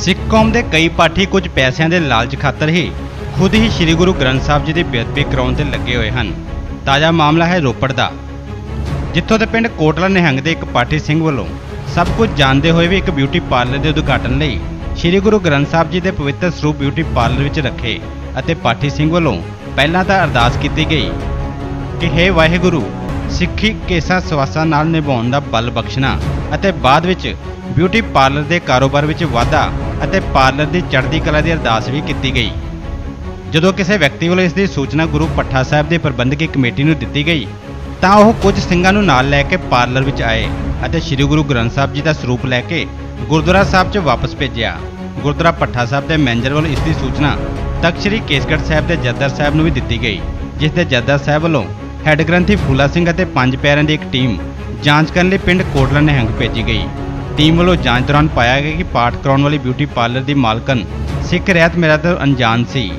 ਸਿੱਖ ਕੌਮ ਦੇ ਕਈ ਪਾਠੀ ਕੁਝ ਪੈਸਿਆਂ ਦੇ ਲਾਲਚ ਖਾਤਰ ਹੀ ਖੁਦ ਹੀ ਸ੍ਰੀ ਗੁਰੂ ਗ੍ਰੰਥ ਸਾਹਿਬ ਜੀ ਦੀ ਬੇਅਦਬੀ ਕਰਾਉਣ ਤੇ ਲੱਗੇ ਹੋਏ ਹਨ। ਤਾਜ਼ਾ ਮਾਮਲਾ ਹੈ ਰੋਪੜ ਦਾ। ਜਿੱਥੋਂ ਦੇ ਪਿੰਡ ਕੋਟਲਾ ਨਿਹੰਗ ਦੇ ਇੱਕ ਪਾਠੀ ਸਿੰਘ ਵੱਲੋਂ ਸਭ ਕੁਝ ਜਾਣਦੇ ਹੋਏ ਵੀ ਇੱਕ ਬਿਊਟੀ ਪਾਰਲਰ ਦੇ ਉਦਘਾਟਨ ਲਈ ਸ੍ਰੀ ਗੁਰੂ ਗ੍ਰੰਥ ਸਾਹਿਬ ਜੀ ਦੇ ਪਵਿੱਤਰ ਸਰੂਪ ਬਿਊਟੀ ਪਾਰਲਰ ਵਿੱਚ ਰੱਖੇ ਅਤੇ ਪਾਠੀ ਸਿੰਘ ਵੱਲੋਂ ਪਹਿਲਾਂ ਤਾਂ ਅਰਦਾਸ ਕੀਤੀ ਗਈ ਕਿ हे ਵਾਹਿਗੁਰੂ, ਸਿੱਖੀ ਕੇਸਾਂ ਸਵਾਸਾਂ ਨਾਲ ਨਿਭਾਉਣ ਦਾ ਬਲ ਬਖਸ਼ਣਾ ਅਤੇ ਬਾਅਦ ਵਿੱਚ ਬਿਊਟੀ ਪਾਰਲਰ ਦੇ ਕਾਰੋਬਾਰ ਵਿੱਚ ਵਾਧਾ ਅਤੇ ਪਾਰਲਰ ਦੀ ਚੜ੍ਹਦੀ ਕਲਾ ਦੀ ਅਰਦਾਸ ਵੀ ਕੀਤੀ ਗਈ। ਜਦੋਂ ਕਿਸੇ ਵਿਅਕਤੀ ਵੱਲੋਂ ਇਸ ਦੀ ਸੂਚਨਾ ਗੁਰੂ ਪੱਠਾ ਸਾਹਿਬ ਦੇ ਪ੍ਰਬੰਧਕੀ ਕਮੇਟੀ ਨੂੰ ਦਿੱਤੀ ਗਈ, ਤਾਂ ਉਹ ਕੁਝ ਸਿੰਘਾਂ ਨੂੰ ਨਾਲ ਲੈ ਕੇ ਪਾਰਲਰ ਵਿੱਚ ਆਏ ਅਤੇ ਸ੍ਰੀ ਗੁਰੂ ਗ੍ਰੰਥ ਸਾਹਿਬ ਜੀ ਦਾ ਸਰੂਪ ਲੈ ਕੇ ਗੁਰਦੁਆਰਾ ਸਾਹਿਬ 'ਚ ਵਾਪਸ ਭੇਜਿਆ। ਗੁਰਦੁਆਰਾ ਪੱਠਾ ਸਾਹਿਬ ਦੇ ਮੈਨੇਜਰ ਵੱਲੋਂ ਇਸ ਦੀ ਸੂਚਨਾ ਤਖਤ ਸ੍ਰੀ ਕੇਸਗੜ੍ਹ ਸਾਹਿਬ ਦੇ ਜੱਦਰ ਸਾਹਿਬ ਨੂੰ ਵੀ ਦਿੱਤੀ ਗਈ, ਜਿਸ ਦੇ ਜੱਦਰ ਸਾਹਿਬ ਵੱਲੋਂ ਹੈੱਡ ਗ੍ਰੰਥੀ ਫੂਲਾ ਸਿੰਘ ਅਤੇ ਪੰਜ ਪੈਰਾਂ ਦੀ ਇੱਕ ਟੀਮ ਜਾਂਚ ਕਰਨ ਲਈ ਪਿੰਡ ਕੋਟਲਾ ਨਿਹੰਗ ਭੇਜੀ ਗਈ। ਟੀਮ ਵੱਲੋਂ ਜਾਂਚ ਦੌਰਾਨ ਪਾਇਆ ਗਿਆ ਕਿ ਪਾਠ ਕਰਾਉਣ ਵਾਲੀ ਬਿਊਟੀ ਪਾਰਲਰ ਦੀ ਮਾਲਕਨ ਸਿੱਖ ਰਹਿਤ ਮੇਰਾ ਤੋਂ ਅਣਜਾਣ ਸੀ।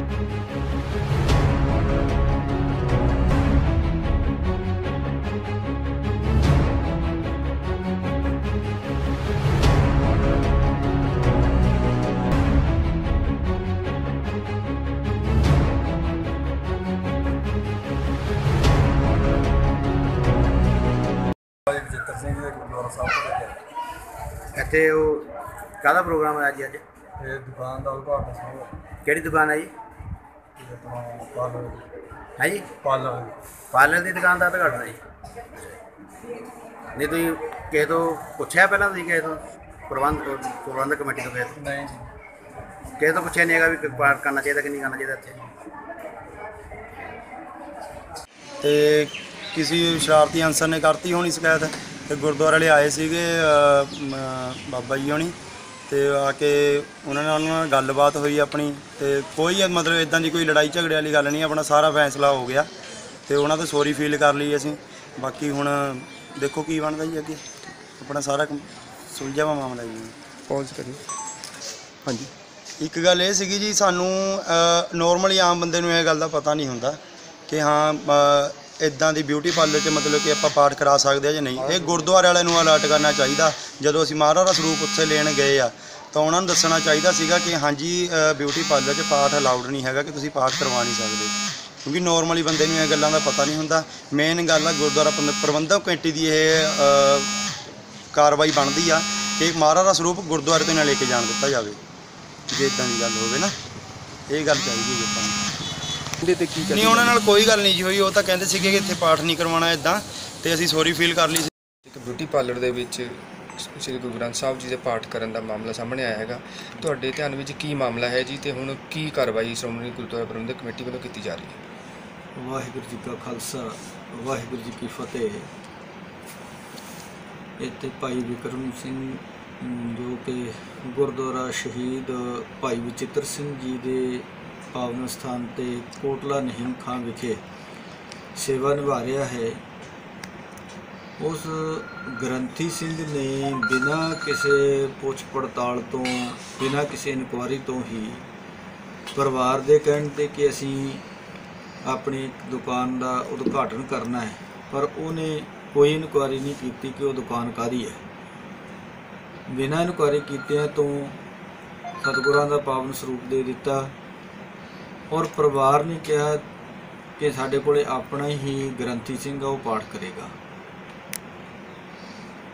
ਇੱਥੇ ਉਹ ਕਾਹਦਾ ਪ੍ਰੋਗਰਾਮ ਹੈ ਅੱਜ ਅੱਜ। ਇਹ ਦੁਕਾਨ ਦਾ ਉਦਘਾਟਨ ਸੀ ਕਿਹੜੀ ਦੁਕਾਨ ਹੈ ਜੀ? ਤੇ ਆਪਣਾ ਪਾਰਲਰ ਹੈ ਜੀ? ਪਾਰਲਰ ਪਾਰਲਰ ਦੀ ਦੁਕਾਨ ਦਾ ਉਦਘਾਟਨ ਹੈ ਜੀ। ਨਹੀਂ ਤੁਸੀਂ ਕਿਸੇ ਤੋਂ ਪੁੱਛਿਆ ਪਹਿਲਾਂ ਤੁਸੀਂ ਕਿਸੇ ਤੋਂ? ਪ੍ਰਬੰਧ ਪ੍ਰਬੰਧਕ ਕਮੇਟੀ ਤੋਂ ਕਿਸੇ ਤੋਂ? ਨਹੀਂ ਜੀ। ਕਿਸੇ ਤੋਂ ਪੁੱਛਿਆ ਨਹੀਂ ਹੈਗਾ ਵੀ ਪਾਠ ਕਰਨਾ ਚਾਹੀਦਾ ਕਿ ਨਹੀਂ ਕਰਨਾ ਚਾਹੀਦਾ ਇੱਥੇ? ਤੇ ਕਿਸੇ ਸ਼ਰਾਰਤੀ ਅਨਸਰ ਨੇ ਕਰਤੀ ਹੋਣੀ ਸ਼ਿਕਾਇਤ? ਤੇ ਗੁਰਦੁਆਰੇ ਵਾਲੇ ਆਏ ਸੀਗੇ ਬਾਬਾ ਜੀ ਹੋਣੀ ਤੇ ਆ ਕੇ ਉਹਨਾਂ ਨਾਲ ਉਹਨਾਂ ਨਾਲ ਗੱਲਬਾਤ ਹੋਈ ਆਪਣੀ ਤੇ ਕੋਈ ਮਤਲਬ ਇਦਾਂ ਦੀ ਕੋਈ ਲੜਾਈ ਝਗੜੇ ਵਾਲੀ ਗੱਲ ਨਹੀਂ ਆਪਣਾ ਸਾਰਾ ਫੈਸਲਾ ਹੋ ਗਿਆ ਤੇ ਉਹਨਾਂ ਤੋਂ ਸੌਰੀ ਫੀਲ ਕਰ ਲਈ ਅਸੀਂ। ਬਾਕੀ ਹੁਣ ਦੇਖੋ ਕੀ ਬਣਦਾ ਜੀ ਅੱਗੇ। ਆਪਣਾ ਸਾਰਾ ਸੁਲਝਿਆ ਵਾ ਮਾਮਲਾ ਜੀ। ਪਹੁੰਚ ਕਰੀ ਹਾਂਜੀ। ਇੱਕ ਗੱਲ ਇਹ ਸੀਗੀ ਜੀ ਸਾਨੂੰ ਨੋਰਮਲੀ ਆਮ ਬੰਦੇ ਨੂੰ ਇਹ ਗੱਲ ਦਾ ਪਤਾ ਨਹੀਂ ਹੁੰਦਾ ਕਿ ਹਾਂ ਇਦਾਂ ਦੀ ਬਿਊਟੀ ਪਾਰਲਰ 'ਚ ਮਤਲਬ ਕਿ ਆਪਾਂ ਪਾਠ ਕਰਾ ਸਕਦੇ ਆ ਜਾਂ ਨਹੀਂ? ਇਹ ਗੁਰਦੁਆਰੇ ਵਾਲਿਆਂ ਨੂੰ ਅਲਰਟ ਕਰਨਾ ਚਾਹੀਦਾ। ਜਦੋਂ ਅਸੀਂ ਮਹਾਰਾਜ ਦਾ ਸਰੂਪ ਉੱਥੇ ਲੈਣ ਗਏ ਆ, ਤਾਂ ਉਹਨਾਂ ਨੂੰ ਦੱਸਣਾ ਚਾਹੀਦਾ ਸੀਗਾ ਕਿ ਹਾਂਜੀ ਬਿਊਟੀ ਪਾਰਲਰ 'ਚ ਪਾਠ ਅਲਾਉਡ ਨਹੀਂ ਹੈਗਾ ਕਿ ਤੁਸੀਂ ਪਾਠ ਕਰਵਾ ਨਹੀਂ ਸਕਦੇ। ਕਿਉਂਕਿ ਨੋਰਮਲੀ ਬੰਦੇ ਨੂੰ ਇਹ ਗੱਲਾਂ ਦਾ ਪਤਾ ਨਹੀਂ ਹੁੰਦਾ। ਮੇਨ ਗੱਲ ਆ, ਗੁਰਦੁਆਰਾ ਪ੍ਰਬੰਧਕ ਕਮੇਟੀ ਦੀ ਇਹ ਕਾਰਵਾਈ ਬਣਦੀ ਆ ਕਿ ਮਹਾਰਾਜ ਦਾ ਸਰੂਪ ਗੁਰਦੁਆਰੇ ਤੋਂ ਹੀ ਨਾ ਲੈ ਕੇ ਜਾਣ ਦਿੱਤਾ ਜਾਵੇ। ਜੇ ਇਦਾਂ ਦੀ ਗੱਲ ਹੋਵੇ ਨਾ, ਇਹ ਗੱਲ ਚਾਹੀਦੀ ਹੈ ਆਪਾਂ ਨੂੰ। ਇਹਦੇ ਤੇ ਕੀ ਨਹੀਂ ਉਹਨਾਂ ਨਾਲ ਕੋਈ ਗੱਲ ਨਹੀਂ ਜੀ ਹੋਈ। ਉਹ ਤਾਂ ਕਹਿੰਦੇ ਸੀਗੇ ਕਿ ਇੱਥੇ ਪਾਠ ਨਹੀਂ ਕਰਵਾਉਣਾ ਇਦਾਂ ਤੇ ਅਸੀਂ ਸੌਰੀ ਫੀਲ ਕਰ ਲਈ ਸੀ। ਇੱਕ ਬਿਊਟੀ ਪਾਰਲਰ ਦੇ ਵਿੱਚ ਸ੍ਰੀ ਗੁਰੂ ਗ੍ਰੰਥ ਸਾਹਿਬ ਜੀ ਦੇ ਪਾਠ ਕਰਨ ਦਾ ਮਾਮਲਾ ਸਾਹਮਣੇ ਆਇਆ ਹੈਗਾ। ਤੁਹਾਡੇ ਧਿਆਨ ਵਿੱਚ ਕੀ ਮਾਮਲਾ ਹੈ ਜੀ ਤੇ ਹੁਣ ਕੀ ਕਾਰਵਾਈ ਸ਼੍ਰੋਮਣੀ ਗੁਰਦੁਆਰਾ ਪ੍ਰਬੰਧਕ ਕਮੇਟੀ ਵੱਲੋਂ ਕੀਤੀ ਜਾ ਰਹੀ ਹੈ? ਵਾਹਿਗੁਰੂ ਜੀ ਕਾ ਖਾਲਸਾ ਵਾਹਿਗੁਰੂ ਜੀ ਕੀ ਫਤਿਹ। ਇੱਥੇ ਭਾਈ ਵਿਕਰਮ ਸਿੰਘ ਜੋ ਕਿ ਗੁਰਦੁਆਰਾ ਸ਼ਹੀਦ ਭਾਈ ਵਿਚਿੱਤਰ ਸਿੰਘ ਜੀ ਦੇ ਪਾਵਨ ਸਥਾਨ ਤੇ ਕੋਟਲਾ ਨਿਹੰਗ ਖਾਂ ਵਿਖੇ ਸੇਵਾ ਨਿਭਾ ਰਿਹਾ ਹੈ। ਉਸ ਗ੍ਰੰਥੀ ਸਿੰਘ ਨੇ ਬਿਨਾਂ ਕਿਸੇ ਪੁੱਛ ਪੜਤਾਲ ਤੋਂ, ਬਿਨਾਂ ਕਿਸੇ ਇਨਕੁਆਰੀ ਤੋਂ ਹੀ ਪਰਿਵਾਰ ਦੇ ਕਹਿਣ ਤੇ ਕਿ ਅਸੀਂ ਆਪਣੀ ਇੱਕ ਦੁਕਾਨ ਦਾ ਉਦਘਾਟਨ ਕਰਨਾ ਹੈ, ਪਰ ਉਹਨੇ ਕੋਈ ਇਨਕੁਆਰੀ ਨਹੀਂ ਕੀਤੀ ਕਿ ਉਹ ਦੁਕਾਨ ਕਾਦੀ ਹੈ। ਬਿਨਾਂ ਇਨਕੁਆਰੀ ਕੀਤਿਆਂ ਤੋਂ ਸਤਿਗੁਰਾਂ ਦਾ ਪਾਵਨ ਸਰੂਪ ਦੇ ਦਿੱਤਾ। ਔਰ ਪਰਿਵਾਰ ਨੇ ਕਿਹਾ ਕਿ ਸਾਡੇ ਕੋਲੇ ਆਪਣਾ ਹੀ ਗ੍ਰੰਥੀ ਸਿੰਘ ਆ, ਉਹ ਪਾਠ ਕਰੇਗਾ।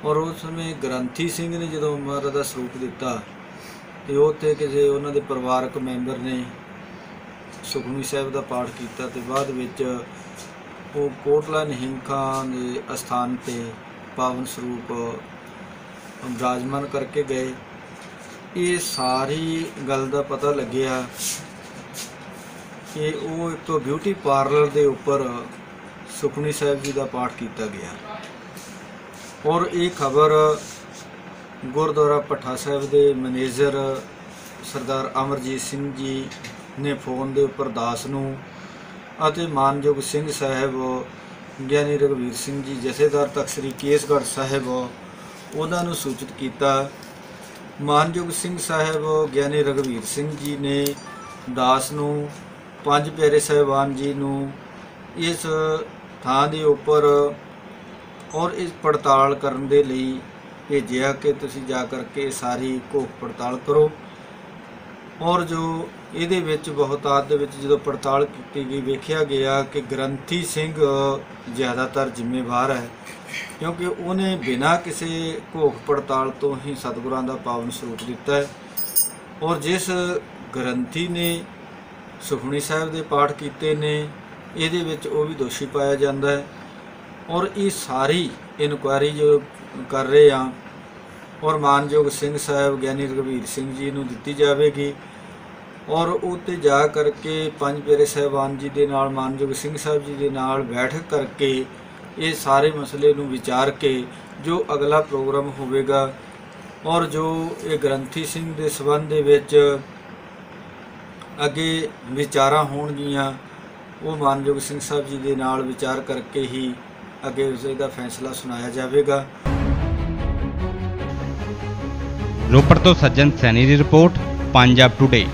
ਔਰ ਉਸ ਸਮੇਂ ਗ੍ਰੰਥੀ ਸਿੰਘ ਨੇ ਜਦੋਂ ਮਹਾਰਾਜ ਦਾ ਸਰੂਪ ਦਿੱਤਾ ਤੇ ਉੱਥੇ ਕਿਸੇ ਉਹਨਾਂ ਦੇ ਪਰਿਵਾਰਕ ਮੈਂਬਰ ਨੇ ਸੁਖਮਨੀ ਸਾਹਿਬ ਦਾ ਪਾਠ ਕੀਤਾ ਤੇ ਬਾਅਦ ਵਿੱਚ ਉਹ ਕੋਟਲਾ ਨਿਹੰਖਾਂ ਦੇ ਅਸਥਾਨ ਤੇ ਪਾਵਨ ਸਰੂਪ ਵਿਰਾਜਮਾਨ ਕਰਕੇ ਗਏ। ਇਹ ਸਾਰੀ ਗੱਲ ਦਾ ਪਤਾ ਲੱਗਿਆ ਕਿ ਉਹ ਇੱਕ ਬਿਊਟੀ ਪਾਰਲਰ ਦੇ ਉੱਪਰ ਸੁਖਨੀ ਸਾਹਿਬ ਜੀ ਦਾ ਪਾਠ ਕੀਤਾ ਗਿਆ। ਔਰ ਇਹ ਖਬਰ ਗੁਰਦੁਆਰਾ ਭੱਠਾ ਸਾਹਿਬ ਦੇ ਮੈਨੇਜਰ ਸਰਦਾਰ ਅਮਰਜੀਤ ਸਿੰਘ ਜੀ ਨੇ ਫੋਨ ਦੇ ਉੱਪਰ ਦਾਸ ਨੂੰ ਅਤੇ ਮਾਨਯੋਗ ਸਿੰਘ ਸਾਹਿਬ, ਗਿਆਨੀ ਰਘਵੀਰ ਸਿੰਘ ਜੀ, ਜਥੇਦਾਰ ਤਖਤ ਸ੍ਰੀ ਕੇਸਗੜ੍ਹ ਸਾਹਿਬ ਉਹਨਾਂ ਨੂੰ ਸੂਚਿਤ ਕੀਤਾ। ਮਾਨਯੋਗ ਸਿੰਘ ਸਾਹਿਬ, ਗਿਆਨੀ ਰਘਵੀਰ ਸਿੰਘ ਜੀ ਨੇ ਦਾਸ ਨੂੰ ਪੰਜ ਪਿਆਰੇ ਸਾਹਿਬਾਨ ਜੀ ਨੂੰ ਇਸ ਥਾਂ ਦੇ ਉੱਪਰ ਔਰ ਇਸ ਪੜਤਾਲ ਕਰਨ ਦੇ ਲਈ ਭੇਜਿਆ ਕਿ ਤੁਸੀਂ ਜਾ ਕਰਕੇ ਸਾਰੀ ਘੋਖ ਪੜਤਾਲ ਕਰੋ। ਔਰ ਜੋ ਇਹਦੇ ਵਿੱਚ ਬਹੁਤਾਤ ਦੇ ਵਿੱਚ ਜਦੋਂ ਪੜਤਾਲ ਕੀਤੀ ਗਈ, ਵੇਖਿਆ ਗਿਆ ਕਿ ਗ੍ਰੰਥੀ ਸਿੰਘ ਜ਼ਿਆਦਾਤਰ ਜ਼ਿੰਮੇਵਾਰ ਹੈ, ਕਿਉਂਕਿ ਉਹਨੇ ਬਿਨਾਂ ਕਿਸੇ ਘੋਖ ਪੜਤਾਲ ਤੋਂ ਹੀ ਸਤਿਗੁਰਾਂ ਦਾ ਪਾਵਨ ਸਰੂਪ ਦਿੱਤਾ ਹੈ। ਔਰ ਜਿਸ ਗ੍ਰੰਥੀ ਨੇ ਸੁਖਮਨੀ ਸਾਹਿਬ ਦੇ ਪਾਠ ਕੀਤੇ ਨੇ, ਇਹਦੇ ਵਿੱਚ ਉਹ ਵੀ ਦੋਸ਼ੀ ਪਾਇਆ ਜਾਂਦਾ ਹੈ। ਔਰ ਇਹ ਸਾਰੀ ਇਨਕੁਆਇਰੀ ਜੋ ਕਰ ਰਹੇ ਆ, ਔਰ ਮਾਨਯੋਗ ਸਿੰਘ ਸਾਹਿਬ, ਗਿਆਨੀ ਰਘਵੀਰ ਸਿੰਘ ਜੀ ਨੂੰ ਦਿੱਤੀ ਜਾਵੇਗੀ। ਔਰ ਉੱਤੇ ਜਾ ਕਰਕੇ ਪੰਜ ਪਿਆਰੇ ਸਾਹਿਬਾਨ ਜੀ ਦੇ ਨਾਲ, ਮਾਨਯੋਗ ਸਿੰਘ ਸਾਹਿਬ ਜੀ ਦੇ ਨਾਲ ਬੈਠਕ ਕਰਕੇ ਇਹ ਸਾਰੇ ਮਸਲੇ ਨੂੰ ਵਿਚਾਰ ਕੇ ਜੋ ਅਗਲਾ ਪ੍ਰੋਗਰਾਮ ਹੋਵੇਗਾ, ਔਰ ਜੋ ਇਹ ਗ੍ਰੰਥੀ ਸਿੰਘ ਦੇ ਸਬੰਧ ਦੇ ਵਿੱਚ ਅੱਗੇ ਵਿਚਾਰਾਂ ਹੋਣਗੀਆਂ, ਉਹ ਮਾਨਯੋਗ ਸਿੰਘ ਸਾਹਿਬ ਜੀ ਦੇ ਨਾਲ ਵਿਚਾਰ ਕਰਕੇ ਹੀ ਅੱਗੇ ਉਸ ਦਾ ਫੈਸਲਾ ਸੁਣਾਇਆ ਜਾਵੇਗਾ। ਰੋਪੜ ਤੋਂ ਸੱਜਣ ਸੈਣੀ ਦੀ ਰਿਪੋਰਟ, ਪੰਜਾਬ ਟੁਡੇ